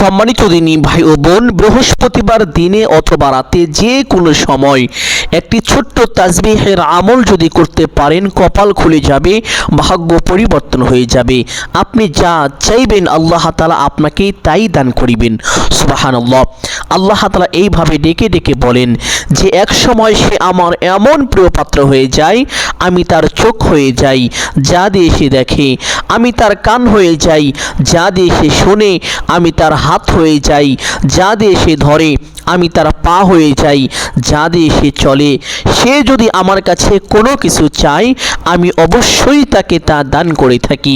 সম্মানিত দিনী ভাই ও বোন, বৃহস্পতিবার দিনে অথবা রাতে যে কোনো সময় একটি ছোট্ট তাজবিহের আমল যদি করতে পারেন, কপাল খুলে যাবে, ভাগ্য পরিবর্তন হয়ে যাবে। আপনি যা চাইবেন, আল্লাহ তালা আপনাকে তাই দান করিবেন। সুবাহান আল্লাহ আল্লাহ তালা এইভাবে ডেকে ডেকে বলেন যে এক সময় সে আমার এমন প্রিয় পাত্র হয়ে যায়, আমি তার চোখ হয়ে যাই, যা দিয়ে সে দেখে। আমি তার কান হয়ে যাই, যা দিয়ে সে শোনে। আমি তার হাত হয়ে যাই, যা দিয়ে সে ধরে। আমি তার পা হয়ে যাই, যা দিয়ে সে চলে। সে যদি আমার কাছে কোনো কিছু চায়, আমি অবশ্যই তাকে তা দান করে থাকি।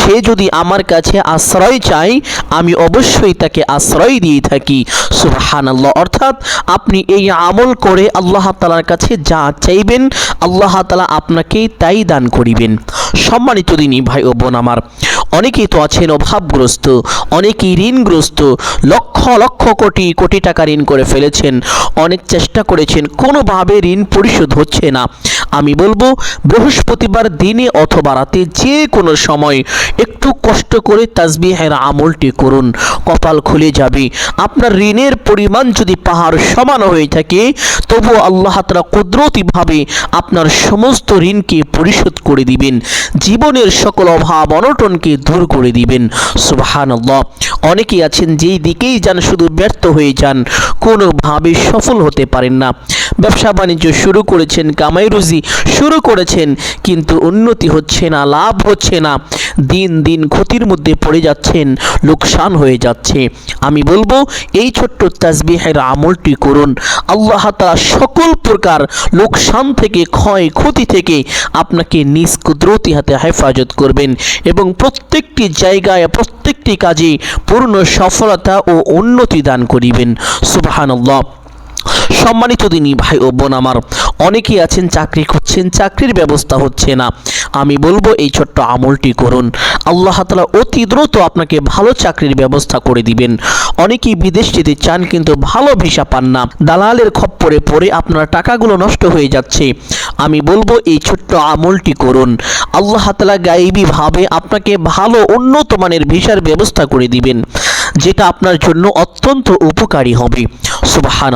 সে যদি আমার কাছে আশ্রয় চায়, আমি অবশ্যই তাকে আশ্রয় দিয়ে থাকি। সুবহান আল্লাহ অর্থাৎ আপনি এই আমল করে আল্লাহ তালার কাছে যা চাইবেন, আল্লাহ তালা আপনাকে তাই দান করিবেন। সম্মানিত দিনই ভাই ও বোন আমার অনেকেই তো আছেন অভাবগ্রস্ত, অনেকেই ঋণগ্রস্ত, লক্ষ লক্ষ কোটি কোটি টাকা ঋণ করে ফেলেছেন, অনেক চেষ্টা করেছেন, কোনোভাবে ঋণ পরিশোধ হচ্ছে না। আমি বলব, বৃহস্পতিবার দিনে অথবা রাতে যে কোনো সময় একটু কষ্ট করে তাজবিহের আমলটি করুন, কপাল খুলে যাবে। আপনার ঋণের পরিমাণ যদি পাহাড় সমান হয়ে থাকে, তবুও আল্লাহ তালা কুদরতিভাবে আপনার সমস্ত ঋণকে পরিশোধ করে দিবেন। জীবনের সকল অভাব, অনটনকে দূর করে দিবেন। সুবাহান অনেকেই আছেন যেই দিকেই যান, শুধু ব্যর্থ হয়ে যান, কোনোভাবে সফল হতে পারেন না। ব্যবসা বাণিজ্য শুরু করেছেন কামাই রুজি শুরু করেছেন, কিন্তু উন্নতি হচ্ছে না, লাভ হচ্ছে না। দিন দিন ক্ষতির মধ্যে পড়ে যাচ্ছেন, লোকসান হয়ে যাচ্ছে। আমি বলব, এই ছোট্ট তাজবিহের আমলটি করুন। আল্লাহ তাআলা সকল প্রকার লোকসান থেকে, ক্ষয় ক্ষতি থেকে আপনাকে নিজ কুদরতি হাতে হেফাজত করবেন এবং প্রত্যেকটি জায়গায়, প্রত্যেকটি কাজে পূর্ণ সফলতা ও উন্নতি দান করিবেন। সুবহানাল্লাহ। সম্মানিত দিনই ভাই ও বোন আমার, অনেকেই আছেন, চাকরি করছেন চাকরির ব্যবস্থা হচ্ছে না। আমি বলব এই ছোট্ট আমলটি করুন। আল্লাহ তালা অতি দ্রুত আপনাকে ভালো চাকরির ব্যবস্থা করে দিবেন। অনেকেই বিদেশ যেতে চান কিন্তু ভালো ভিসা পান না। দালালের খপ্পরে পড়ে আপনার টাকাগুলো নষ্ট হয়ে যাচ্ছে। আমি বলব এই ছোট্ট আমলটি করুন। আল্লাহ তালা গাইবীভাবে আপনাকে ভালো, উন্নত মানের ভিসার ব্যবস্থা করে দিবেন। যেটা আপনার জন্য অত্যন্ত উপকারী হবে। সুবাহান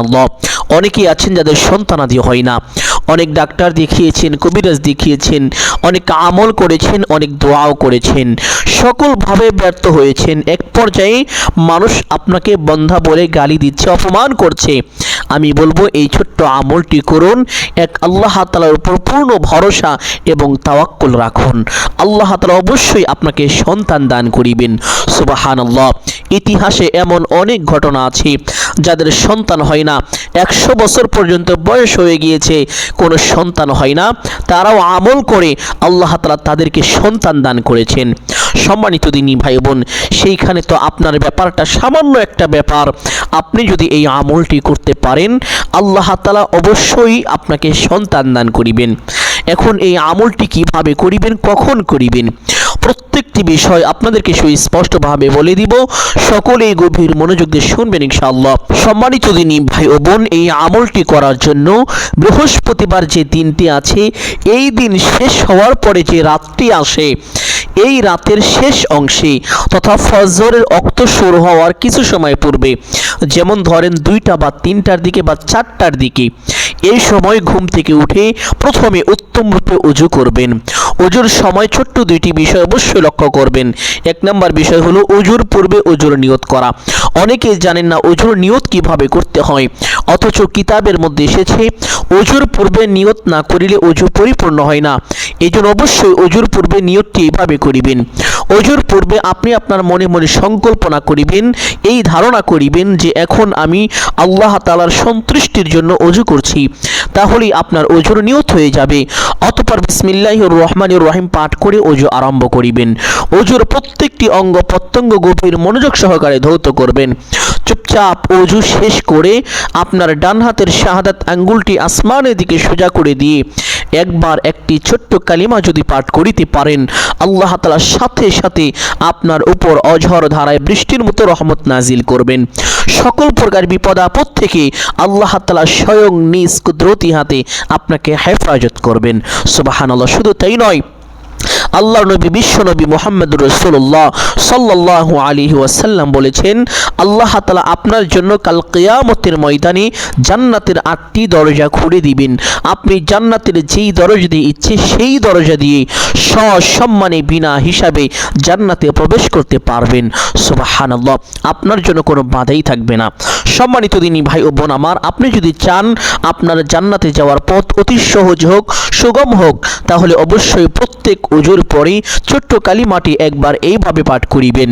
অনেকেই আছেন যাদের সন্তানাদি হয় না। অনেক ডাক্তার দেখিয়েছেন কবিরাজ দেখিয়েছেন, অনেক আমল করেছেন, অনেক দোয়াও করেছেন। সকলভাবে ব্যর্থ হয়েছেন। এক পর্যায়ে মানুষ আপনাকে বন্ধা বলে গালি দিচ্ছে, অপমান করছে। আমি বলব, এই ছোট্ট আমলটি করুন। এক আল্লাহ তালার উপর পূর্ণ ভরসা এবং তাওয়াক্কুল রাখুন। আল্লাহ তালা অবশ্যই আপনাকে সন্তান দান করিবেন। সুবাহান আল্লাহ ইতিহাসে এমন অনেক ঘটনা আছে যাদের সন্তান হয় না। একশো বছর পর্যন্ত বয়স হয়ে গিয়েছে, কোনো সন্তান হয় না। তারাও আমল করে আল্লাহ তালা তাদেরকে সন্তান দান করেছেন। সম্মানিত দিনী ভাই বোন সেইখানে তো আপনার ব্যাপারটা সামান্য একটা ব্যাপার। আপনি যদি এই আমলটি করতে পারেন, আল্লাহ তালা অবশ্যই আপনাকে সন্তান দান করিবেন। এখন এই আমলটি কীভাবে করিবেন, কখন করিবেন? প্রত্যেকটি বিষয় আপনাদেরকে সুস্পষ্টভাবে বলে দিব। সকলেই গভীর মনোযোগ দিয়ে শুনবেন ইনশাআল্লাহ। সম্মানিত দিনী ভাই ও বোন, এই আমলটি করার জন্য বৃহস্পতিবার যে দিনটি আছে, এই দিন শেষ হওয়ার পরে যে রাতটি আসে, এই রাতের শেষ অংশে তথা ফজরের অক্ত শুরু হওয়ার কিছু সময় পূর্বে, যেমন ধরেন দুইটা বা তিনটার দিকে বা চারটার দিকে এই সময় ঘুম থেকে উঠে প্রথমে উত্তম রূপে উজু করবেন। উজুর সময় ছোট্ট দুইটি বিষয় অবশ্যই লক্ষ্য করবেন। এক নম্বর বিষয় হলো উজুর পূর্বে উজুর নিয়ত করা। অনেকে জানেন না উজুর নিয়ত কীভাবে করতে হয়, অথচ কিতাবের মধ্যে এসেছে, উজুর পূর্বে নিয়ত না করিলে উজু পরিপূর্ণ হয় না। এই জন্য অবশ্যই অজুর পূর্বে নিয়তটি এইভাবে করিবেন। অজুর পূর্বে আপনি আপনার মনে মনে সংকল্পনা করিবেন, এই ধারণা করিবেন যে এখন আমি আল্লাহ তালার সন্তুষ্টির জন্য অজু করছি। তাহলেই আপনার অজুর নিয়ত হয়ে যাবে। অতপর বিসমিল্লাহ রহমান রহিম পাঠ করে অজু আরম্ভ করিবেন। অজুর প্রত্যেকটি অঙ্গ প্রত্যঙ্গ গভীর মনোযোগ সহকারে ধৌত করবেন। চুপচাপ অজু শেষ করে আপনার ডান হাতের শাহাদাত আঙ্গুলটি আসমানের দিকে সোজা করে দিয়ে একবার একটি ছোট্ট কালিমা যদি পাঠ করিতে পারেন, আল্লাহ তালা সাথে সাথে আপনার উপর অঝর ধারায় বৃষ্টির মতো রহমত নাজিল করবেন। সকল প্রকার বিপদ আপদ থেকে আল্লাহ তালা স্বয়ং নিজ কুদরতি হাতে আপনাকে হেফাজত করবেন। সুবাহান আল্লাহ শুধু তাই নয় আল্লাহ নবী, বিশ্ব নবী মোহাম্মদ রসুল্লাহ সাল্লাহ আলী ওয়াসাল্লাম বলেছেন, আল্লাহ তালা আপনার জন্য কাল কেয়ামতের ময়দানে জান্নাতের আটটি দরজা খুলে দিবেন। আপনি জান্নাতের যেই দরজা দিয়ে ইচ্ছে, সেই দরজা দিয়ে সসম্মানে বিনা হিসাবে জান্নাতে প্রবেশ করতে পারবেন। সুবাহানাল্লাহ, আপনার জন্য কোনো বাধাই থাকবে না। সম্মানিত দিনী ভাই ও বোন আমার, আপনি যদি চান আপনার জান্নাতে যাওয়ার পথ অতি সহজ হোক, সুগম হোক, তাহলে অবশ্যই প্রত্যেক উজুর পরে ছোট্ট কালিমাটি একবার এইভাবে পাঠ করিবেন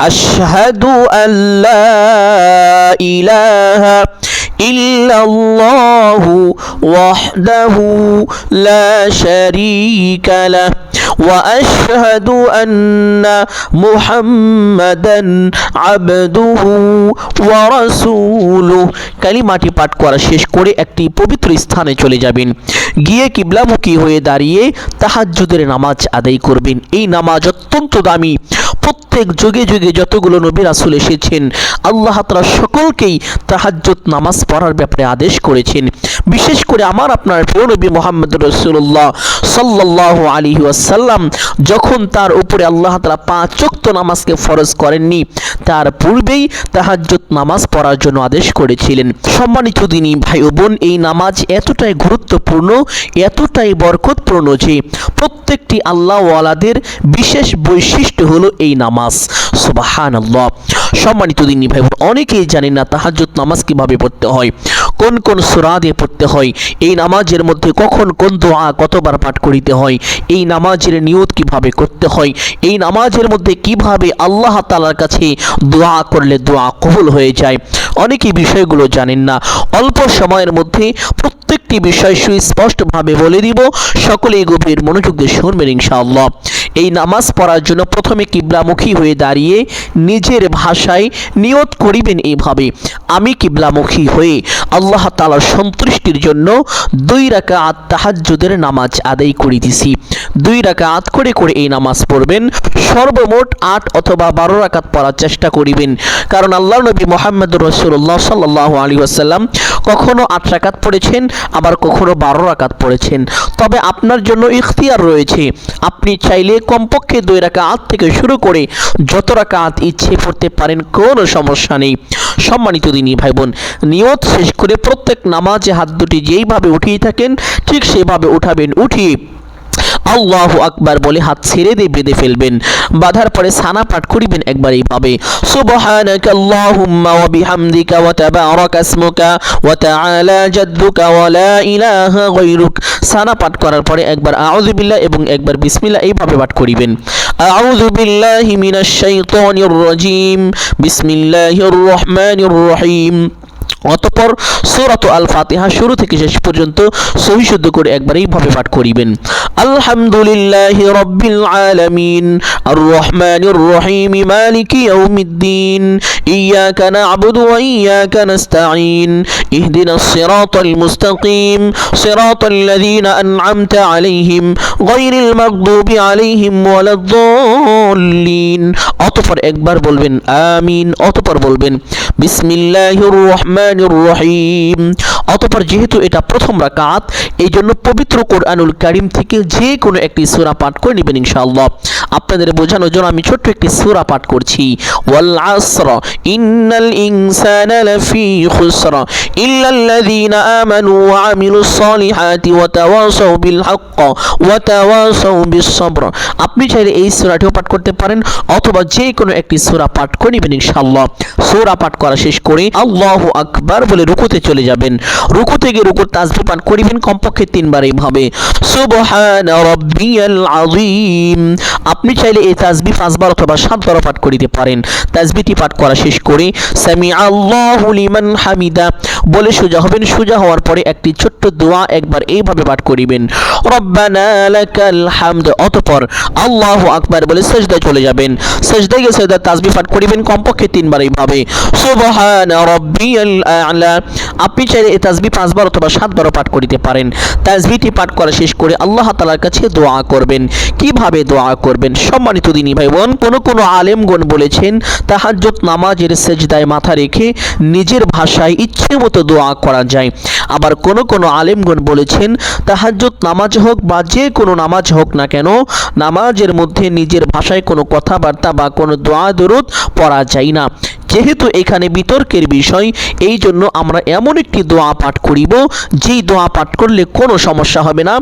আশহাদু আল্লাহ ইলাহা إلا الله وحده لا شريك له وأشهد أن محمدا عبده ورسوله কালিমাটি পাঠ করা শেষ করে একটি পবিত্র স্থানে চলে যাবেন গিয়ে কিবলামুখী হয়ে দাঁড়িয়ে তাহাজ্জুদের নামাজ আদায় করবেন এই নামাজ অত্যন্ত দামি প্রত্যেক যুগে যুগে যতগুলো নবী রাসূল এসেছেন আল্লাহ তাআলা সকলকেই তাহাজ্জুদ নামাজ পড়ার ব্যাপারে আদেশ করেছেন বিশেষ করে আমার আপনার প্রিয় নবী মোহাম্মদ রসুল্লাহ সাল্লাল্লাহু আলাইহি ওয়াসাল্লাম যখন তার উপরে আল্লাহ তাআলা পাঁচ ওয়াক্ত নামাজকে ফরজ করেননি, তার পূর্বেই তাহাজ্জুদ নামাজ পড়ার জন্য আদেশ করেছিলেন। সম্মানিত দিনী ভাই ও বোন এই নামাজ এতটাই গুরুত্বপূর্ণ, এতটাই বরকতপূর্ণ যে প্রত্যেকটি আল্লাহওয়ালাদের বিশেষ বৈশিষ্ট্য হলো এই নামাজ। সুবাহান আল্লাহ সম্মানিত দিনী ভাই বোন অনেকেই জানেন না তাহাজ্জুদ নামাজ কীভাবে পড়তে হয়, কোন কোন সুরা দিয়ে পড়তে হয়, এই নামাজের মধ্যে কখন কোন দোয়া কতবার পাঠ করিতে হয়, এই নামাজের নিয়ত কীভাবে করতে হয়? এই নামাজের মধ্যে কীভাবে আল্লাহ তালার কাছে দোয়া করলে দোয়া কবুল হয়ে যায়? অনেকেই বিষয়গুলো জানেন না। অল্প সময়ের মধ্যে প্রত্যেকটি বিষয় সুস্পষ্টভাবে বলে দিব। সকলেই গভীর মনোযোগ দিয়ে শুনবেন ইনশাআল্লাহ। এই নামাজ পড়ার জন্য প্রথমে কিবলামুখী হয়ে দাঁড়িয়ে নিজের ভাষায় নিয়ত করিবেন এইভাবে। আমি কিবলামুখী হয়ে আল্লাহ তালার সন্তুষ্টির জন্য দুই রাকা আত তাহাজ্জুদের নামাজ আদায় করিতেছি দুই রাকা আত করে করে এই নামাজ পড়বেন। সর্বমোট আট অথবা বারো রাকাত পড়ার চেষ্টা করিবেন। কারণ আল্লাহ নবী মোহাম্মদ রসুল্লাহ সাল্লাহ আলী আসাল্লাম কখনো আট রাকাত পড়েছেন, আবার কখনো বারো রাকাত পড়েছেন। তবে আপনার জন্য ইখতিয়ার রয়েছে। আপনি চাইলে কমপক্ষে দুই রাকাত থেকে শুরু করে যত রাকাত ইচ্ছে পড়তে পারেন, কোনো সমস্যা নেই। সম্মানিত দিনী ভাই বোন নিয়ত শেষ করে প্রত্যেক নামাজে হাত দুটি যেইভাবে উঠিয়ে থাকেন, ঠিক সেভাবে উঠাবেন, উঠিয়ে আল্লাহু আকবার বলে হাত ছেড়ে দিয়ে বেঁধে ফেলবেন। বাঁধার পরে সানা পাঠ করিবেন একবার এইভাবে। ওয়া তাবারাকা ইসমুকা ওয়া তাআলা জাদ্দুকা ওয়া লা ইলাহা গায়রুক। সানা পাঠ করার পরে একবার আউযু বিল্লাহ এবং একবার বিসমিল্লাহ এইভাবে পাঠ করিবেন। আউযু বিল্লাহি মিনাশ শাইতানির রাজীম। বিসমিল্লাহির রহমানির রহিম। অতপর সূরাত আল ফাতিহা শুরু থেকে শেষ পর্যন্ত সহি শুদ্ধ করে একবার এইভাবে পাঠ করিবেন। আলহামদুলিল্লাহি রাব্বিল আলামিন আর রহমানির রহিম মালিকি ইয়াউমিদ্দিন ইয়াকা না'বুদু ওয়া ইয়াকা নাস্তাঈন, ইহদিনাস সিরাতাল মুস্তাকিম, সিরাতাল লাযীনা আন'আমতা আলাইহিম গায়রিল মাগদুবি আলাইহিম ওয়ালাদ-দাল্লিন। অতপর একবার বলবেন, আমিন। অতপর বলবেন, বিসমিল্লাহির রহমানির রহিম। অতপর যেহেতু এটা প্রথম রাকাত এই জন্য পবিত্র কোরআনুল কারিম থেকে যে কোনো একটি সূরা পাঠ করে নেবেন ইনশাআল্লাহ। আপনাদের বোঝানোর জন্য আমি ছোট্ট একটি সূরা পাঠ করছি। ওয়াল আসর, ইন্নাল ইনসানা লাফি খুসর, ইল্লাল্লাযীনা আমানু ওয়া আমিলুস ওয়া তাওয়াসাউ বিল হক্ক ওয়া তাওয়াসাউ বিস সবর আপনি চাইলে এই সূরাটিও পাঠ করতে পারেন, অথবা যে কোনো একটি সূরা পাঠ করে নেবেন ইনশাআল্লাহ। সূরা পাঠ করা শেষ করে আল্লাহু আকবার। বলে রুকুতে চলে যাবেন। রুকুতে গিয়ে রুকুর তাসবিহ পাঠ করিবেন কমপক্ষে তিনবার এইভাবে সুবহান রাব্বিয়াল আযীম। আপনি চাইলে এই তাসবিহ পাঁচবার অথবা সাতবার পাঠ করিতে পারেন। তাসবিহটি পাঠ করা শেষ করে সামি আল্লাহু লিমান হামিদা। বলে সোজা হবেন, সোজা হওয়ার পরে একটি ছোট্ট দোয়া একবার এইভাবে পাঠ করিবেন। রব্বানা লাকাল হামদ। অতঃপর আল্লাহু আকবার বলে সেজদায় চলে যাবেন। সেজদায় গিয়ে সেজদার তাসবিহ পাঠ করিবেন কমপক্ষে তিনবার এইভাবে। সুবহান রাব্বিয়াল আপনি চাইলে এই তাসবিহ পাঁচবার অথবা সাতবারও পাঠ করিতে পারেন। তাসবিহটি পাঠ করা শেষ করে আল্লাহ তালার কাছে দোয়া করবেন। কীভাবে দোয়া করবেন? সম্মানিত দিনী ভাই বোন কোন কোন আলেমগণ বলেছেন, তাহাজ্জুদ নামাজের সেজদায় মাথা রেখে নিজের ভাষায় ইচ্ছে মতো দোয়া করা যায়। আবার কোন কোন আলেমগণ বলেছেন, তাহাজ্জুদ নামাজ হোক বা যে কোনো নামাজ হোক না কেন, নামাজের মধ্যে নিজের ভাষায় কোনো কথাবার্তা বা কোনো দোয়া দরুদ পড়া যায় না। যেহেতু এখানে বিতর্কের বিষয় এই জন্য আমরা এমন একটি দোয়া পাঠ করিব যেই দোয়া পাঠ করলে কোনো সমস্যা হবে না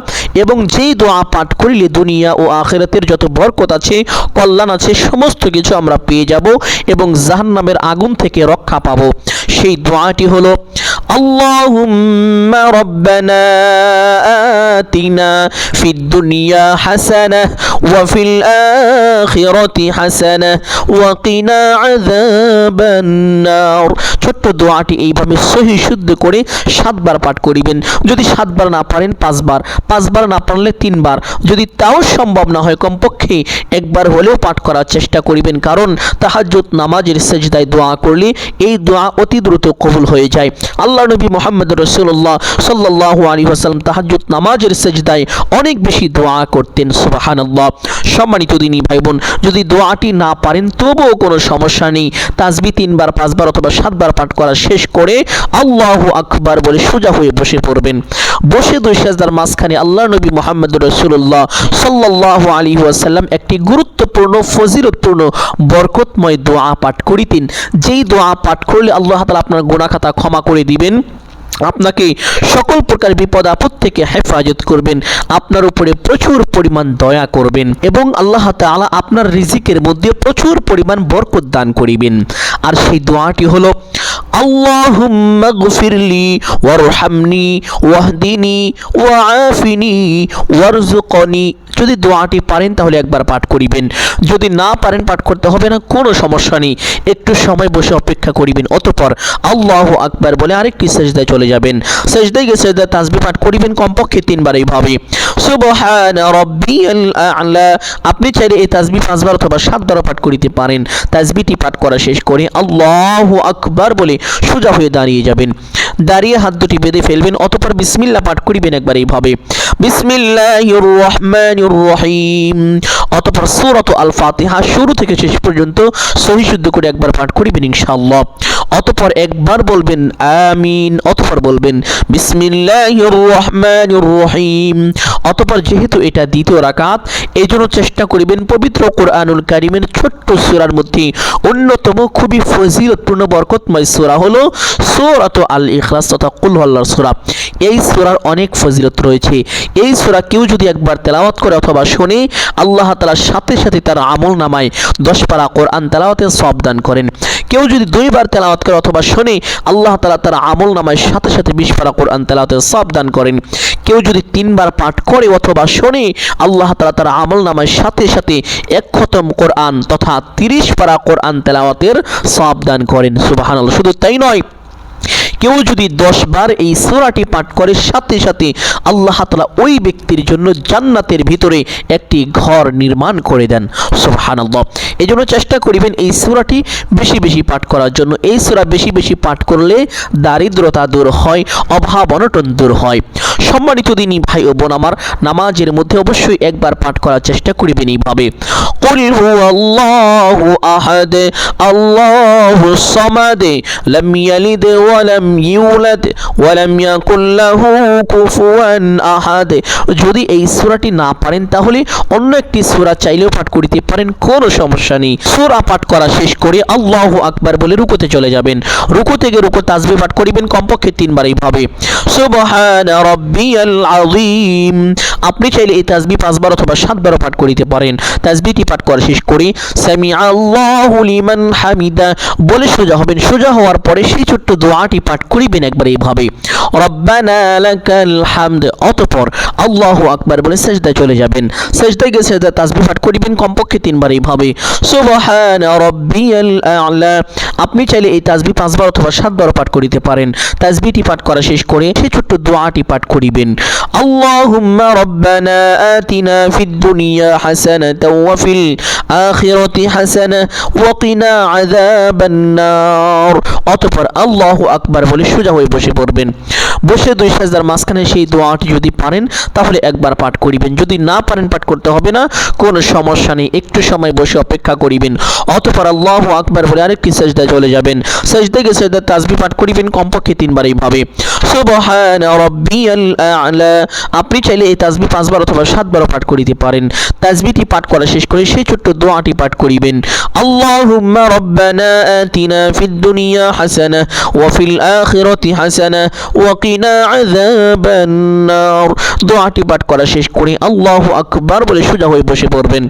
এবং যেই দোয়া পাঠ করিলে দুনিয়া ও আখেরাতের যত বরকত আছে কল্যাণ আছে সমস্ত কিছু আমরা পেয়ে যাব এবং জাহান্নামের আগুন থেকে রক্ষা পাব সেই দোয়াটি হলো اللهم ربنا آتنا في الدنيا حسنة وفي الآخرة حسنة وقنا عذاب النار ছোট্ট দোয়াটি এইভাবে সহি শুদ্ধ করে সাতবার পাঠ করিবেন যদি সাতবার না পারেন পাঁচবার পাঁচবার না পারলে তিনবার যদি তাও সম্ভব না হয় কমপক্ষে একবার হলেও পাঠ করার চেষ্টা করিবেন কারণ তাহাজ্জুদ নামাজের সেজদায় দোয়া করলে এই দোয়া অতি দ্রুত কবুল হয়ে যায় আল্লাহ নবী মোহাম্মদ রসুল্লাহ সাল্লাহ আলী আসাল্লাম তাহাজ্জুদ নামাজের সেজদায় অনেক বেশি দোয়া করতেন সুবাহানাল্লাহ সম্মানিত দিনী ভাই বোন যদি দোয়াটি না পারেন, তবুও কোনো সমস্যা নেই। তাজবি তিনবার, পাঁচবার অথবা সাতবার পাঠ করা শেষ করে আল্লাহ আকবার বলে সোজা হয়ে বসে পড়বেন। বসে দুই সাজদার মাঝখানে আল্লাহ নবী মোহাম্মদ রসুল্লাহ সাল্লাহ আলী ওয়াসাল্লাম একটি গুরুত্বপূর্ণ, ফজিলতপূর্ণ, বরকতময় দোয়া পাঠ করিতেন। যেই দোয়া পাঠ করলে আল্লাহ তালা আপনার গুণাখাতা ক্ষমা করে দিবেন। আপনাকে সকল প্রকার বিপদ, আপদ থেকে হেফাজত করবেন। আপনার উপরে প্রচুর পরিমাণ দয়া করবেন এবং আল্লাহ তালা আপনার রিজিকের মধ্যে প্রচুর পরিমাণ বরকত দান করিবেন। আর সেই দোয়াটি হলো আল্লাহুম্মা গফিরলি ওয়ারহামনি ওয়াহদিনি ওয়াআফিনি ওয়ারজুকনি যদি দোয়াটি পারেন তাহলে একবার পাঠ করিবেন। যদি না পারেন পাঠ করতে হবে না, কোনো সমস্যা নেই। একটু সময় বসে অপেক্ষা করিবেন। অতপর আল্লাহ আকবার বলে আরেকটি সেজদায় চলে যাবেন। সেজদায় গিয়ে সেজদায় তাসবি পাঠ করিবেন কমপক্ষে তিনবার এইভাবে। সুবহান রব্বিয়াল আ'লা। আপনি চাইলে এই তাসবি পাঁচবার অথবা সাতবার পাঠ করিতে পারেন। তাসবিটি পাঠ করা শেষ করে আল্লাহু আকবার বলে সোজা হয়ে দাঁড়িয়ে যাবেন। দাঁড়িয়ে হাত দুটি বেঁধে ফেলবেন, অতপর বিসমিল্লাহ পাঠ করিবেন একবার এইভাবে। বিসমিল্লাহির রহমানির রহিম অতপর সূরাত আল ফাতিহা শুরু থেকে শেষ পর্যন্ত সহি শুদ্ধ করে একবার পাঠ করিবেন ইনশাআল্লাহ। অতপর একবার বলবেন আমিন, অতপর বলবেন বিসমিল্লাহির রহমানির রহিম অতপর যেহেতু এটা দ্বিতীয় রাকাত এই জন্য চেষ্টা করিবেন পবিত্র কোরআনুল কারিমের ছোট্ট সূরার মধ্যে অন্যতম খুবই ফজিলতপূর্ণ বরকতময় সূরা হলো সূরাত আল ইখলাস তথা কুল আল্লাহর সূরা। এই সূরার অনেক ফজিলত রয়েছে। এই সূরা কেউ যদি একবার তেলাওয়াত করে অথবা শোনে আল্লাহ তাআলার সাথে সাথে তার আমল নামায় দশ পারা কোরআন তেলাওয়াতের সব করেন। কেউ যদি দুইবার তেলাওয়াত করে অথবা শোনে আল্লাহ তালা তার আমল নামায় সাথে সাথে বিশ পারা কোরআন তেলাওয়াতের সব দান করেন। কেউ যদি তিনবার পাঠ করে অথবা শোনে আল্লাহ তালা তার আমল নামায় সাথে সাথে এক খতম কোরআন তথা তিরিশ পারা কোরআন তেলাওয়াতের সব দান করেন। সুবহানাল্লাহ। শুধু তাই নয় কেউ যদি দশ বার এই সূরাটি পাঠ করে সাথে সাথে আল্লাহ তাআলা ওই ব্যক্তির জন্য জান্নাতের ভিতরে একটি ঘর নির্মাণ করে দেন সুবহানাল্লাহ এই জন্য চেষ্টা করিবেন এই সূরাটি বেশি বেশি পাঠ করার জন্য এই সূরা বেশি বেশি পাঠ করলে দারিদ্রতা দূর হয় অভাব অনটন দূর হয় সম্মানিত দিনী ভাই ও বোন আমার নামাজের মধ্যে অবশ্যই একবার পাঠ করার চেষ্টা করিবেন এইভাবে قل هو الله أحد الله الصمد لم يلد ولم ইউলাদ ওয়ালাম ইয়াকুল কুফুয়ান আহাদ। যদি এই সূরাটি না পারেন, তাহলে অন্য একটি সূরা চাইলেও পাঠ করিতে পারেন, কোনো সমস্যা নেই। সূরা পাঠ করা শেষ করে আল্লাহ আকবার বলে রুকুতে চলে যাবেন। রুকু থেকে রুকু পাঠ করিবেন কমপক্ষে তিনবার এইভাবে। সুবহান রাব্বিয়াল আযীম। আপনি চাইলে এই তাসবি পাঁচবার অথবা সাতবারও পাঠ করিতে পারেন। তাসবিটি পাঠ করা শেষ করে সামি আল্লাহু লিমান হামিদা। বলে সোজা হবেন। সোজা হওয়ার পরে সেই ছোট্ট দোয়াটি পাঠ করিবেন একবার এইভাবে। অতঃপর আল্লাহু আকবার বলে সেজদায় চলে যাবেন। সেজদায় গিয়ে সেজদা তাসবিহ পাঠ করিবেন কমপক্ষে তিনবার এইভাবে। আপনি চাইলে এই তাসবিহ পাঁচবার অথবা সাতবার পাঠ করিতে পারেন। তাসবিহটি পাঠ করা শেষ করে সেই ছোট্ট দোয়াটি পাঠ করিবেন। আতিনা ফিদ দুনিয়া হাসানাতাও ওয়া ফিল আখিরাতি হাসানা ওয়া কিনা আযাবান নার অতঃপর আল্লাহু আকবার বলে সোজা হয়ে বসে পড়বেন। বসে দুই সাজদার মাঝখানে সেই দোয়াটি যদি পারেন, তাহলে একবার পাঠ করিবেন। যদি না পারেন, পাঠ করতে হবে না। কোনো সমস্যা নেই, একটু সময় বসে অপেক্ষা করিবেন। অতপর আল্লাহ আকবার বলে আরেকটি সেজদায় চলে যাবেন। সেজদা গিয়ে সেজদার তাজবি পাঠ করিবেন, কমপক্ষে তিনবার এইভাবে। আপনি চাইলে এই তাজবি পাঁচবার অথবা সাতবারও পাঠ করিতে পারেন। তাজবিটি পাঠ করা শেষ করে সেই ছোট্ট দোয়াটি পাঠ করিবেন। আল্লাহুম্মা রব্বানা আতিনা ফিদ দুনিয়া হাসানাহ ওয়া ফিল আখিরাতি حسنة কিনা আযাবান নার। দোয়াটি পাঠ করা শেষ করে আল্লাহু আকবার বলে সোজা হয়ে বসে পড়বেন।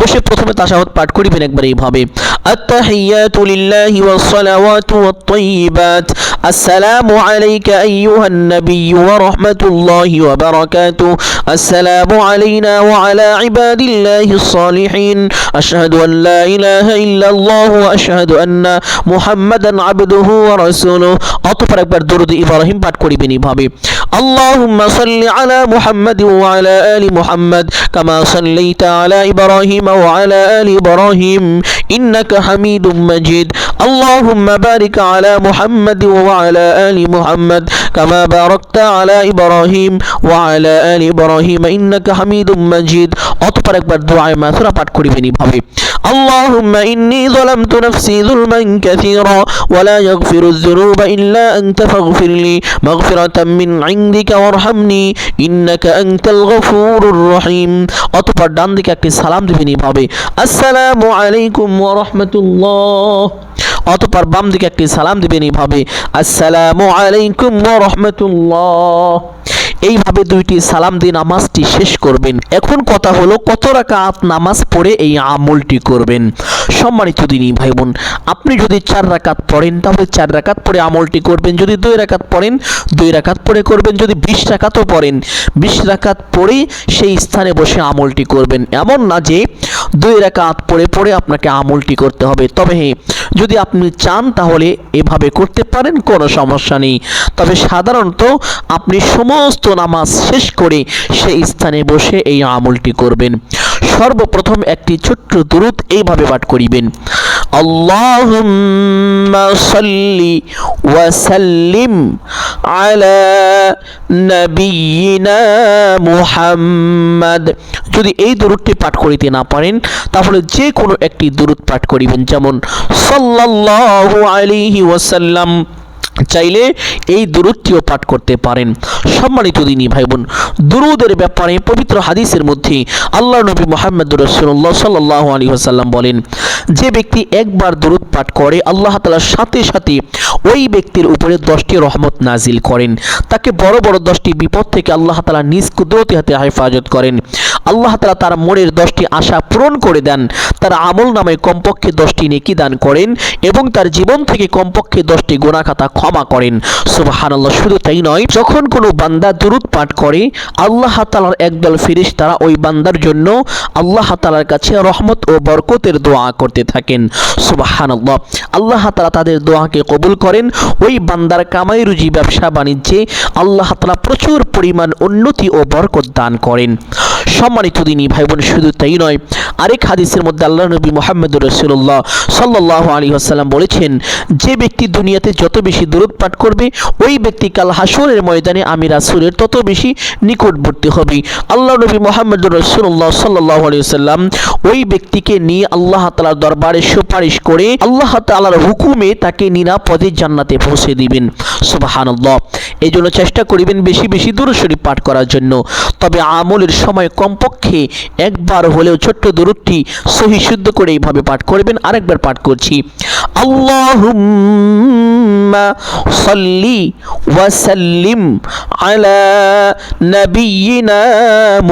বসে প্রথমে তাশাহুদ পাঠ করিবেন একবার এইভাবে। আত্তাহিয়াতু লিল্লাহি ওয়াস সালাওয়াতু ওয়াত তাইয়িবাত আসসালামু আলাইকা আইয়ুহান নাবিয়্যু ওয়া রাহমাতুল্লাহি ওয়া বারাকাতুহু আসসালামু আলাইনা ওয়া আলা ইবাদিল্লাহিস সালিহিন আশহাদু আন লা ইলাহা ইল্লাল্লাহু ওয়া আশহাদু আন্না মুহাম্মাদান আবদুহু ওয়া রাসূলুহু অতঃপর একবার দরুদ ইব্রাহিম পাঠ করিবেন এইভাবে আল্লাহুম্মা সাল্লি আলা মুহাম্মাদ ওয়া আলা আলি মুহাম্মাদ কামা সাল্লাইতা আলা ইব্রাহিম ওয়া আলা আলি ইব্রাহিম ইন্নাকা হামিদুম মাজিদ اللهم بارك على محمد وعلى آل محمد كما باركت على إبراهيم وعلى آل إبراهيم إنك حميد مجيد অতপর একবার দোয়ায় মাসুরা পাঠ করিবেন এইভাবে اللهم إني ظلمت نفسي ظلما كثيرا ولا يغفر الذنوب إلا أنت فاغفر لي مغفرة من عندك وارحمني إنك أنت الغفور الرحيم অতপর ডান দিকে একটি সালাম দিবেন এইভাবে আসসালামু আলাইকুম ওয়া রাহমাতুল্লাহ অতপর বাম দিকে একটি সালাম দিবেন এইভাবে, আসসালামু আলাইকুম রাহমাতুল্লাহ। এইভাবে দুইটি সালাম দিয়ে নামাজটি শেষ করবেন। এখন কথা হলো, কত রাকাত নামাজ পড়ে এই আমলটি করবেন? সম্মানিত দিনী ভাই বোন আপনি যদি চার রাকাত পড়েন, তাহলে চার রাকাত পড়ে আমলটি করবেন। যদি দুই রাকাত পড়েন, দুই রাকাত পড়ে করবেন। যদি বিশ রাকাতও পড়েন, বিশ রাকাত পড়ে সেই স্থানে বসে আমলটি করবেন। এমন না যে দুই রাকাত পড়ে পড়ে আপনাকে আমলটি করতে হবে। তবে হ্যাঁ যদি আপনি চান তাহলে এভাবে করতে পারেন, কোনো সমস্যা নেই। তবে সাধারণত আপনি সমস্ত নামাজ শেষ করে সেই স্থানে বসে এই আমলটি করবেন। সর্বপ্রথম একটি ছোট্ট দুরুদ এইভাবে পাঠ করিবেন। আল্লাহুম্মা সাল্লি ওয়া সাল্লিম আলা নাবিয়িনা মুহাম্মদ। যদি এই দুরুদটি পাঠ করিতে না পারেন, তাহলে যে কোনো একটি দুরুদ পাঠ করিবেন। যেমন, সাল্লাল্লাহু আলাইহি ওয়াসাল্লাম চাইলে এই দুরুদটিও পাঠ করতে পারেন। সম্মানিত দিনী ভাই বোন দুরুদের ব্যাপারে পবিত্র হাদিসের মধ্যে আল্লাহ নবী মোহাম্মদ রসুল্লাহ সাল্লাহ আলী আসাল্লাম বলেন, যে ব্যক্তি একবার দুরুদ পাঠ করে, আল্লাহ তালার সাথে সাথে ওই ব্যক্তির উপরে দশটি রহমত নাজিল করেন। তাকে বড় বড় দশটি বিপদ থেকে আল্লাহ তালা নিজ কুদরতি হাতে হেফাজত করেন। আল্লাহ তালা তার মনের দশটি আশা পূরণ করে দেন, তার আমল নামে কমপক্ষে দশটি নেকি দান করেন এবং তার জীবন থেকে কমপক্ষে দশটি গোনাখাতা ক্ষমা করেন। সুবাহান আল্লাহ শুধু তাই নয়, যখন কোনো বান্দা দুরুদ পাঠ করে, আল্লাহ তালার একদল ফিরিস তারা ওই বান্দার জন্য আল্লাহ তালার কাছে রহমত ও বরকতের দোয়া করতে থাকেন। সুবাহান আল্লাহ তালা তাদের দোয়াকে কবুল করেন। ওই বান্দার কামাই রুজি ব্যবসা বাণিজ্যে আল্লাহ তালা প্রচুর পরিমাণ উন্নতি ও বরকত দান করেন। সম্মানিত দিনী ভাই বোন শুধু তাই নয় আরেক হাদিসের মধ্যে আল্লাহ নবী মোহাম্মদ রসুল্লাহ সাল্লাহ আলী আসাল্লাম বলেছেন, যে ব্যক্তি দুনিয়াতে যত বেশি দূরত পাঠ করবে, ওই ব্যক্তি কাল হাসরের ময়দানে আমি রাসুলের তত বেশি নিকটবর্তী হবে। আল্লাহ নবী মোহাম্মদ রসুল্লাহ সাল্লাহ আলী সাল্লাম ওই ব্যক্তিকে নিয়ে আল্লাহ তালার দরবারে সুপারিশ করে আল্লাহ তালার হুকুমে তাকে নিরাপদে জান্নাতে পৌঁছে দিবেন। সুবাহান্লাহ এই জন্য চেষ্টা করিবেন বেশি বেশি দূর শরীফ পাঠ করার জন্য। তবে আমলের সময় কমপক্ষে একবার হলেও ছোট্ট দূরটি সহি শুদ্ধ করে এইভাবে পাঠ করবেন। আরেকবার পাঠ করছি। আল্লাহুম্মা আলা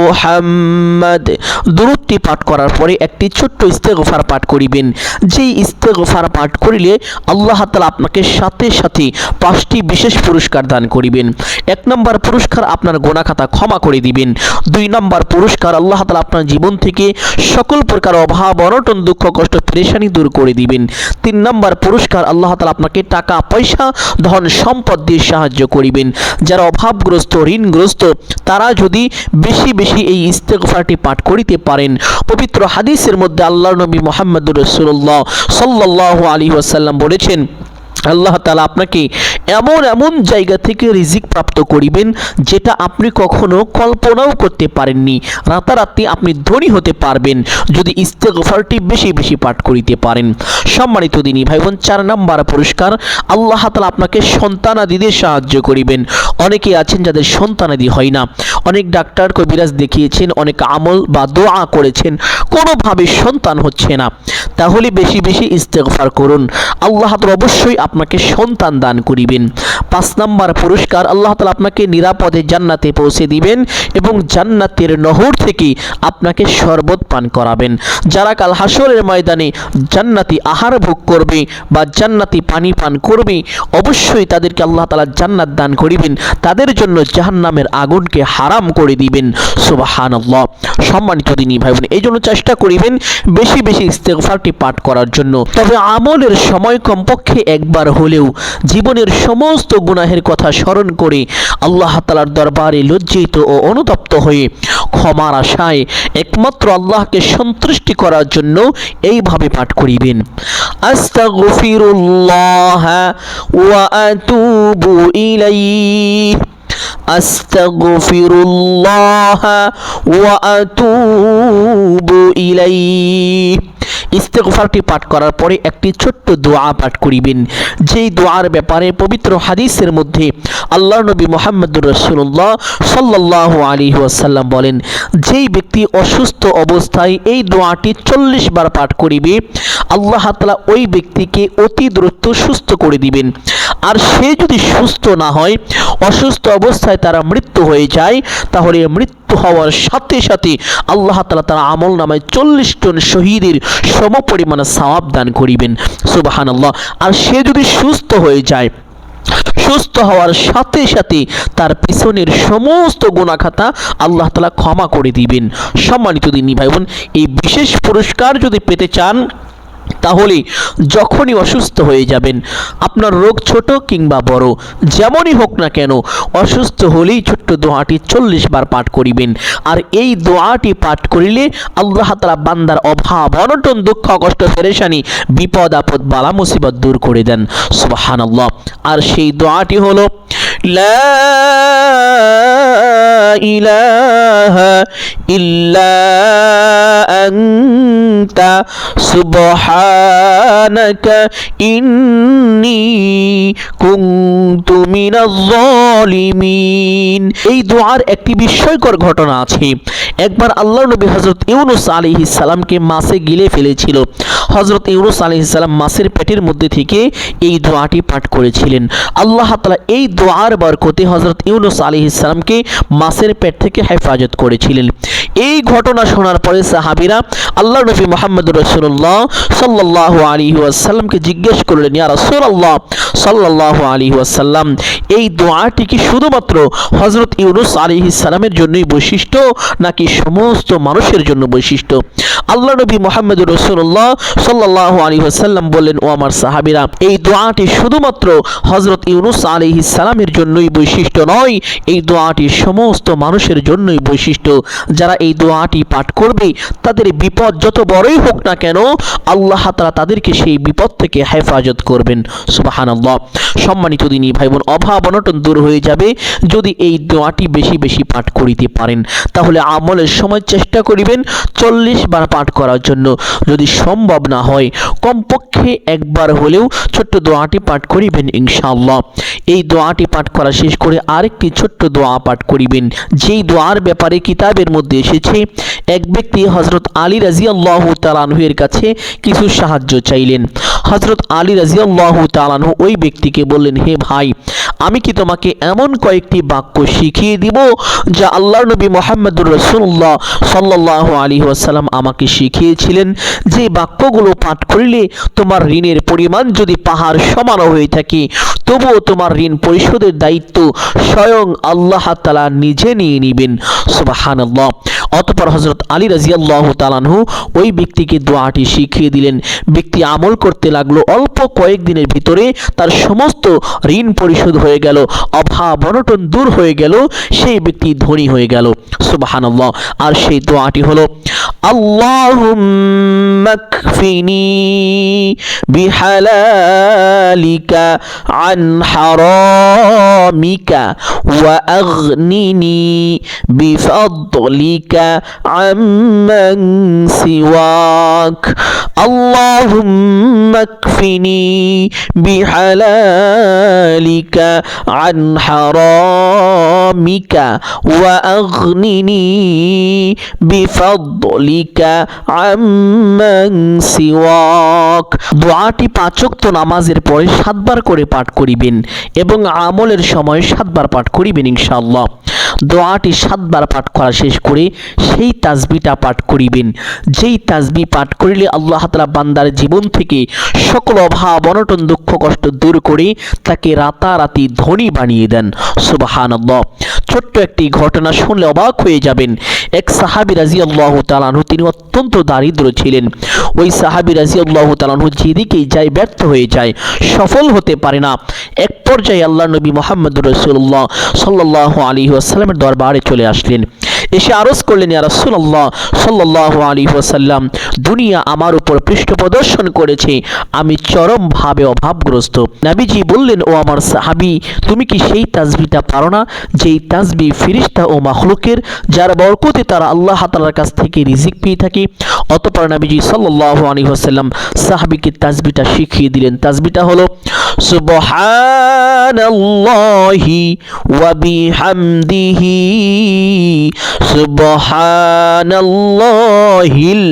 মুহাম্মদ। দূরটি পাঠ করার পরে একটি ছোট্ট ইস্তেগফার পাঠ করিবেন। যেই ইস্তেগফার পাঠ করিলে আল্লাহ তালা আপনাকে সাথে সাথে পাঁচটি বিশেষ পুরস্কার দান করিবেন। এক নম্বর পুরস্কার আপনার গোনাখাতা ক্ষমা করে দিবেন। দুই নম্বর পুরস্কার আল্লাহ তালা আপনার জীবন থেকে সকল প্রকার অভাব, অনটন, দুঃখ, কষ্ট, পরেশানি দূর করে দিবেন। তিন নম্বর পুরস্কার, আল্লাহ তালা আপনাকে টাকা, পয়সা, ধন, সম্পদ দিয়ে সাহায্য করিবেন। যারা অভাবগ্রস্ত, ঋণগ্রস্ত, তারা যদি বেশি বেশি এই ইস্তেগফারটি পাঠ করিতে পারেন। পবিত্র হাদিসের মধ্যে আল্লাহ নবী মোহাম্মদ রসুল্লাহ সাল্লাহ আলী ওয়াসাল্লাম বলেছেন আল্লাহ তালা আপনাকে এমন এমন জায়গা থেকে রিজিক প্রাপ্ত করিবেন যেটা আপনি কখনো কল্পনাও করতে পারেননি। রাতারাতি আপনি ধনী হতে পারবেন যদি ইস্তেগফারটি বেশি বেশি পাঠ করিতে পারেন। সম্মানিত দিনী ভাই বোন চার নাম্বার পুরস্কার আল্লাহ তালা আপনাকে সন্তানাদিদের সাহায্য করিবেন। অনেকে আছেন যাদের সন্তানাদি হয় না। অনেক ডাক্তার, কবিরাজ দেখিয়েছেন, অনেক আমল বা দোয়া করেছেন, কোনোভাবে সন্তান হচ্ছে না। তাহলে বেশি বেশি ইস্তেগফার করুন। আল্লাহ অবশ্যই আপনাকে সন্তান দান করিবেন। পাঁচ নাম্বার পুরস্কার আল্লাহ তালা আপনাকে নিরাপদে জান্নাতে পৌঁছে দিবেন এবং জান্নাতের নহর থেকে আপনাকে শরবত পান করাবেন। যারা কাল হাসরের ময়দানে জান্নাতি আহার ভোগ করবে বা জান্নাতি পানি পান করবে, অবশ্যই তাদেরকে আল্লাহ তালা জান্নাত দান করিবেন। তাদের জন্য জাহান্নামের আগুনকে হারাম করে দিবেন। সুবাহান আল্লাহ সম্মানিত দিনী ভাই বোন এই জন্য চেষ্টা করিবেন বেশি বেশি ইস্তেগফারটি পাঠ করার জন্য। তবে আমলের সময় কমপক্ষে একবার হলেও জীবনের সমস্ত গুনাহের কথা স্মরণ করে আল্লাহ তালার দরবারে লজ্জিত ও অনুতপ্ত হয়ে ক্ষমার আশায় একমাত্র আল্লাহকে সন্তুষ্টি করার জন্য এইভাবে পাঠ করিবেন আস্তাগফিরুল্লাহ ওয়া আতুবু ইলাইহি أستغفر الله وأتوب إليه ইস্তেগফারটি পাঠ করার পরে একটি ছোট্ট দোয়া পাঠ করিবেন। যেই দোয়ার ব্যাপারে পবিত্র হাদিসের মধ্যে আল্লাহ নবী মোহাম্মদুর রসুল্লাহ সাল্লাহ আলী ওয়াসাল্লাম বলেন, যেই ব্যক্তি অসুস্থ অবস্থায় এই দোয়াটি চল্লিশ বার পাঠ করিবে, আল্লাহ তালা ওই ব্যক্তিকে অতি দ্রুত সুস্থ করে দিবেন। আর সে যদি সুস্থ না হয়, অসুস্থ অবস্থায় তারা মৃত্যু হয়ে যায়, তাহলে মৃত্যু হওয়ার সাথে সাথে আল্লাহ তালা তার আমল নামায় চল্লিশ জন শহীদের সম পরিমাণে সওয়াব দান করিবেন। সুবাহান আল্লাহ আর সে যদি সুস্থ হয়ে যায়, সুস্থ হওয়ার সাথে সাথে তার পিছনের সমস্ত গুণাখাতা আল্লাহ তালা ক্ষমা করে দিবেন। সম্মানিত দিনী ভাই বোন, এই বিশেষ পুরস্কার যদি পেতে চান তাহলে যখনই অসুস্থ হয়ে যাবেন, আপনার রোগ ছোট কিংবা বড়, যেমনই হোক না কেন, অসুস্থ হলেই ছোট্ট দোয়াটি চল্লিশ বার পাঠ করিবেন। আর এই দোয়াটি পাঠ করিলে আল্লাহ তালা বান্দার অভাব, অনটন, দুঃখ, কষ্ট ফেরেশানি বিপদ, আপদ, বালা, মুসিবত দূর করে দেন। সুবাহান আল্লাহ আর সেই দোয়াটি হলো, লা ইলাহা আনতা সুবহানাকা ইন্নী কুনতু মিনাজ জালিমিন এই দোয়ার একটি বিস্ময়কর ঘটনা আছে। একবার আল্লাহ নবী হজরত ইউনুস আলাইহিস সালামকে মাছে গিলে ফেলেছিল। হজরত ইউনুস আলাইহিস সালাম মাছের পেটের মধ্যে থেকে এই দোয়াটি পাঠ করেছিলেন। আল্লাহ তাআলা এই দোয়ার বরকতে হজরত ইউনুস আলাইহিস সালামকে মাছের পেট থেকে হেফাজত করেছিলেন। এই ঘটনা শোনার পরে সাহাবীরা আল্লাহ নবী মোহাম্মদ রসুল্লাহ সাল্লাহ আলী ওয়াসাল্লামকে জিজ্ঞেস করলেন, ইয়া রাসূলুল্লাহ সাল্লাহ আলী ওয়াসাল্লাম, এই দোয়াটি কি শুধুমাত্র হজরত ইউনুস আলী সালামের জন্যই বৈশিষ্ট্য নাকি সমস্ত মানুষের জন্য বৈশিষ্ট্য? আল্লাহ নবী মোহাম্মদ রসুল্লাহ সাল্লাহ আলী ওয়াসাল্লাম বললেন, ও আমার সাহাবিরা, এই দোয়াটি শুধুমাত্র হজরত ইউনুস আলী সালামের জন্যই বৈশিষ্ট্য নয়, এই দোয়াটি সমস্ত মানুষের জন্যই বৈশিষ্ট্য। যারা এই দোয়াটি পাঠ করবে, তাদের বিপদ যত বড়ই হোক না কেন, আল্লাহ তারা তাদেরকে সেই বিপদ থেকে হেফাজত করবেন। সুবাহান আল্লাহ সম্মানিত দিনী ভাই বোন অভাব অনটন দূর হয়ে যাবে যদি এই দোয়াটি বেশি বেশি পাঠ করিতে পারেন। তাহলে আমলের সময় চেষ্টা করিবেন চল্লিশ বার পাঠ করার জন্য। যদি সম্ভব না হয়, কমপক্ষে একবার হলেও ছোট্ট দোয়াটি পাঠ করিবেন ইনশাআল্লাহ। এই দোয়াটি পাঠ করা শেষ করে আরেকটি ছোট্ট দোয়া পাঠ করিবেন। যেই দোয়ার ব্যাপারে কিতাবের মধ্যে এসেছে এক ব্যক্তি হজরত আলী রাজিয়াল্লাহ তালানহুয়ের কাছে কিছু সাহায্য চাইলেন। হজরত আলী রাজিয়াল্লাহ তালানহু ওই ব্যক্তিকে বললেন, হে ভাই, আমি কি তোমাকে এমন কয়েকটি বাক্য শিখিয়ে দিব যা আল্লাহ নবী মোহাম্মদুর রসুল্লাহ সাল্লাহ আলী ওয়াসাল্লাম আমাকে শিখিয়েছিলেন? যে বাক্যগুলো পাঠ করিলে তোমার ঋণের পরিমাণ যদি পাহাড় সমান হয়ে থাকে, তবুও তোমার ঋণ পরিশোধের দায়িত্ব স্বয়ং আল্লাহ তালা নিজে নিয়ে নেবেন। সুবাহান অতপর হজরত আলী রাজিয়াল্লাহ তালানহু ওই ব্যক্তিকে দোয়াটি শিখিয়ে দিলেন ব্যক্তি আমল করতে লাগলো অল্প কয়েকদিনের ভিতরে তার সমস্ত ঋণ পরিশোধ হয়ে গেল অভাব অনটন দূর হয়ে গেল সেই ব্যক্তি ধনী হয়ে গেল সুবাহানাল্লাহ আর সেই দোয়াটি হলো اللهم اكفني بحلالك عن حرامك واغنني بفضلك عمن سواك اللهم اكفني بحلالك عن حرامك واغنني بفضلك عمن سواك দোয়াটি পাঁচক্ত নামাজের পরে সাতবার করে পাঠ করিবেন এবং আমলের সময় সাতবার পাঠ করিবেন ইনশাআল্লাহ দোয়াটি সাতবার পাঠ করা শেষ করে সেই তাজবিটা পাঠ করিবেন। যেই তাজবি পাঠ করিলে আল্লাহ তালা বান্দার জীবন থেকে সকল অভাব, অনটন, দুঃখ, কষ্ট দূর করে তাকে রাতারাতি ধনী বানিয়ে দেন। সুবাহান ছোট্ট একটি ঘটনা শুনলে অবাক হয়ে যাবেন। এক সাহাবি রাজি আল্লাহ তালানহু তিনি অত্যন্ত দারিদ্র ছিলেন। ওই সাহাবি রাজি আল্লাহ তালানহু যেদিকেই যায় ব্যর্থ হয়ে যায়, সফল হতে পারে না। এক পর্যায়ে আল্লাহ নবী মোহাম্মদ রসুল্লাহ সাল্লাহ আলী আসাল্লামের দরবারে চলে আসলেন। এসে আরজ করলেন, ইয়া রাসূলুল্লাহ সাল্লাল্লাহু আলাইহি ওয়াসাল্লাম, দুনিয়া আমার উপর পৃষ্ঠ প্রদর্শন করেছে, আমি চরমভাবে অভাবগ্রস্ত। নবীজি বললেন, ও আমার সাহাবী, তুমি কি সেই তাসবিহটা পারো না, যেই তাসবিহ ফিরিস্তা ও মাখলুকের, যার বরকতে তারা আল্লাহ তাআলার কাছ থেকে রিজিক পেয়ে থাকে? অতঃপর নবীজি সাল্লাল্লাহু আলাইহি ওয়াসাল্লাম সাহাবীকে তাসবিহটা শিখিয়ে দিলেন। তাসবিহটা হলো, সুবহানাল্লাহি ওয়া বিহামদিহি সুবহানাল্লাহিল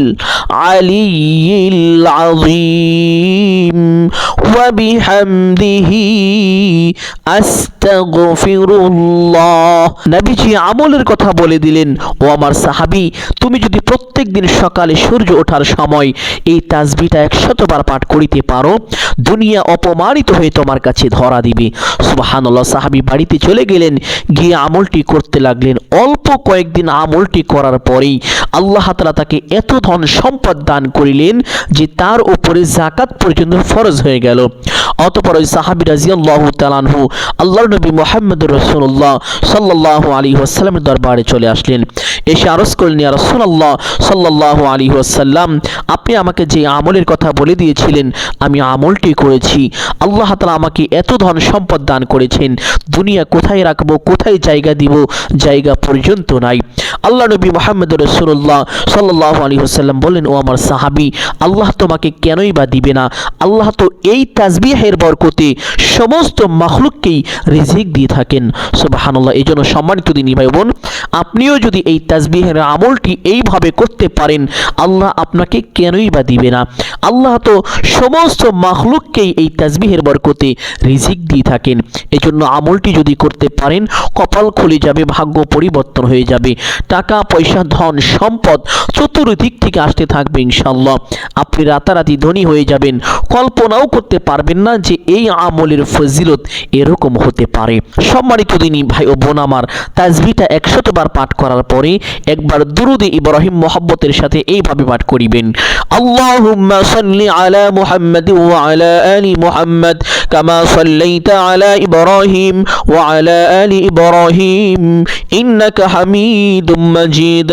আলিয়্যিল আযীম ওয়া বিহামদিহি আস্তাগফিরুল্লাহ নবীজি আমলের কথা বলে দিলেন, ও আমার সাহাবী, তুমি যদি প্রত্যেক দিন সকালে সূর্য ওঠার সময় এই তাসবিহটা একশতবার পাঠ করিতে পারো, দুনিয়া অপমানিত হয়ে তোমার কাছে ধরা দিবে। সুবহানাল্লাহ, সাহাবী বাড়িতে চলে গেলেন, গিয়ে আমলটি করতে লাগলেন। অল্প কয়েকদিন আমলটি করার পরেই আল্লাহ তাআলা তাকে এত ধন সম্পদ দান করিলেন যে তার উপরে জাকাত পর্যন্ত ফরজ হয়ে গেল। অতপর ওই সাহাবি রাজিয়াল্লাহু তাআলাহু আল্লাহর নবী সাল্লাল্লাহু আলাইহি ওয়াসাল্লামের দরবারে চলে আসলেন। এসে আরজ করলেন, ইয়া রাসূলুল্লাহ সাল্লাল্লাহু আলাইহি ওয়াসাল্লাম, আপনি আমাকে যে আমলের কথা বলে দিয়েছিলেন, আমি আমলটি করেছি। আল্লাহ তাআলা আমাকে এত ধন সম্পদ দান করেছেন। দুনিয়া কোথায় রাখব, কোথায় জায়গা দিব, জায়গা পর্যন্ত নাই। আল্লাহ নবী মোহাম্মদ রসুল্লাহ সাল্লাহ আলী হোসাল্লাম বললেন, ও আমার সাহাবি, আল্লাহ তোমাকে কেনই বা দিবে না? আল্লাহ তো এই তাজবিহের বরকতে সমস্ত মখলুককেই রিজিক দিয়ে থাকেন। সুবাহানুল্লাহ, এই জন্য সম্মানিত দিনী ভাই বোন আপনিও যদি এই তাজবিহের আমলটি এইভাবে করতে পারেন, আল্লাহ আপনাকে কেনই বা দিবে না? আল্লাহ তো সমস্ত মখলুককেই এই তাজবিহের বরকতে রিজিক দিয়ে থাকেন। এই জন্য আমলটি যদি করতে পারেন, কপাল খুলে যাবে, ভাগ্য পরিবর্তন হয়ে যাবে, টাকা, পয়সা, ধন, সম্পদ চতুর্দিক থেকে আসতে থাকবে ইনশাল্লাহ আপনি রাতারাতি ধনী হয়ে যাবেন, কল্পনাও করতে পারবেন না যে এই আমলের ফজিলত এরকম হতে পারে। সম্মানিত দিনী ভাই ও বোন আমার তাজবিটা একশতবার পাঠ করার পরে একবার দুরুদে ইব্রাহিম মোহাব্বতের সাথে এইভাবে পাঠ করিবেন। আল্লাহুম্মা সাল্লি আলা মুহাম্মাদ ওয়া আলা আলি মুহাম্মাদ কামা সাল্লাইতা আলা ইব্রাহিম ওয়া আলা আলি ইব্রাহিম। ইন্নাকা হামিদুম মাজিদ।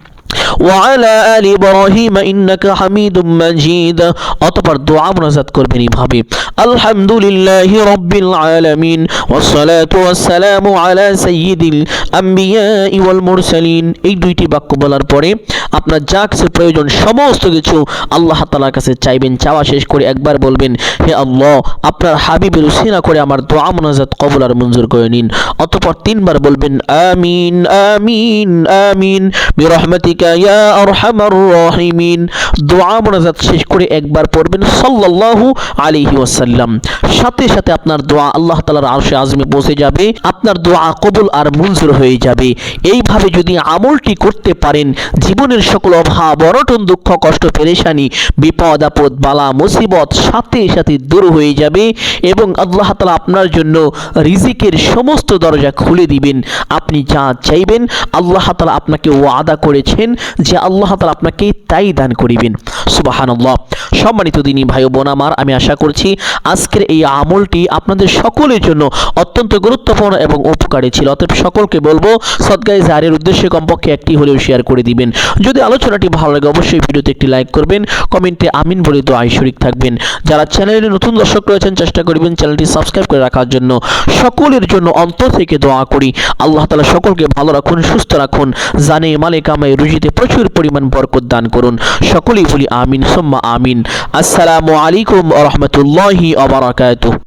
وعلى آل إبراهيم إنك حميد مجيد অতপর দোয়া মুনাজাত করবেন এইভাবে আলহামদুলিল্লাহি রাব্বিল আলামিন والصلاة والسلام على سيد الأنبياء والمرسلين এই দুইটি বাক্য বলার পরে আপনার যা কিছু প্রয়োজন সমস্ত কিছু আল্লাহ তাআলার কাছে চাইবেন চাওয়া শেষ করে একবার বলবেন হে আল্লাহ আপনার হাবিবের উসিনা করে আমার দোয়া মুনাজাত কবুল আর মঞ্জুর করে নিন অতপর তিনবার বলবেন আমিন আমিন আমিন বিরহমাতিকা রাহিমিন। দোয়া মোনাজাত শেষ করে একবার পড়বেন সাল্লাল্লাহু আলাইহি ওয়াসাল্লাম। সাথে সাথে আপনার দোয়া আল্লাহ তাআলার আরশে আজমে পৌঁছে যাবে, আপনার দোয়া কবুল আর মঞ্জুর হয়ে যাবে। এইভাবে যদি আমলটি করতে পারেন, জীবনের সকল অভাব, অনটন দুঃখ, কষ্ট, পেরেশানি, বিপদ, আপদ, বালা, মুসিবত সাথে সাথে দূর হয়ে যাবে এবং আল্লাহ তাআলা আপনার জন্য রিজিকের সমস্ত দরজা খুলে দিবেন। আপনি যা চাইবেন, আল্লাহ তালা আপনাকে ওয়াদা করেছেন যে আল্লাহ তাআলা আপনাকে তাই দান করিবেন। সুবহানাল্লাহ। সম্মানিত দিনী ভাই বোন আমার, আমি আশা করছি আজকের এই আমলটি আপনাদের সকলের জন্য অত্যন্ত গুরুত্বপূর্ণ এবং উপকারী ছিল। অতএব সকলকে বলব সদগাই জারের উদ্দেশ্যে কমপক্ষে একটি হলেও শেয়ার করে দিবেন। যদি আলোচনাটি ভালো লাগে, অবশ্যই ভিডিওতে একটি লাইক করবেন, কমেন্টে আমিন বলে দোয়াই শরিক থাকবেন। যারা চ্যানেলে নতুন দর্শক রয়েছেন, চেষ্টা করবেন চ্যানেলটি সাবস্ক্রাইব করে রাখার জন্য। সকলের জন্য অন্তর থেকে দোয়া করি। আল্লাহ তালা সকলকে ভালো রাখুন, সুস্থ রাখুন। জানে মালে কামাই রুজিতে প্রচুর পরিমাণ বরকত দান করুন। সকলেই বলি আমিন, সোম্মা আমিন। আসসালামু আলাইকুম রহমতুল্লাহি আবরাকাতুহ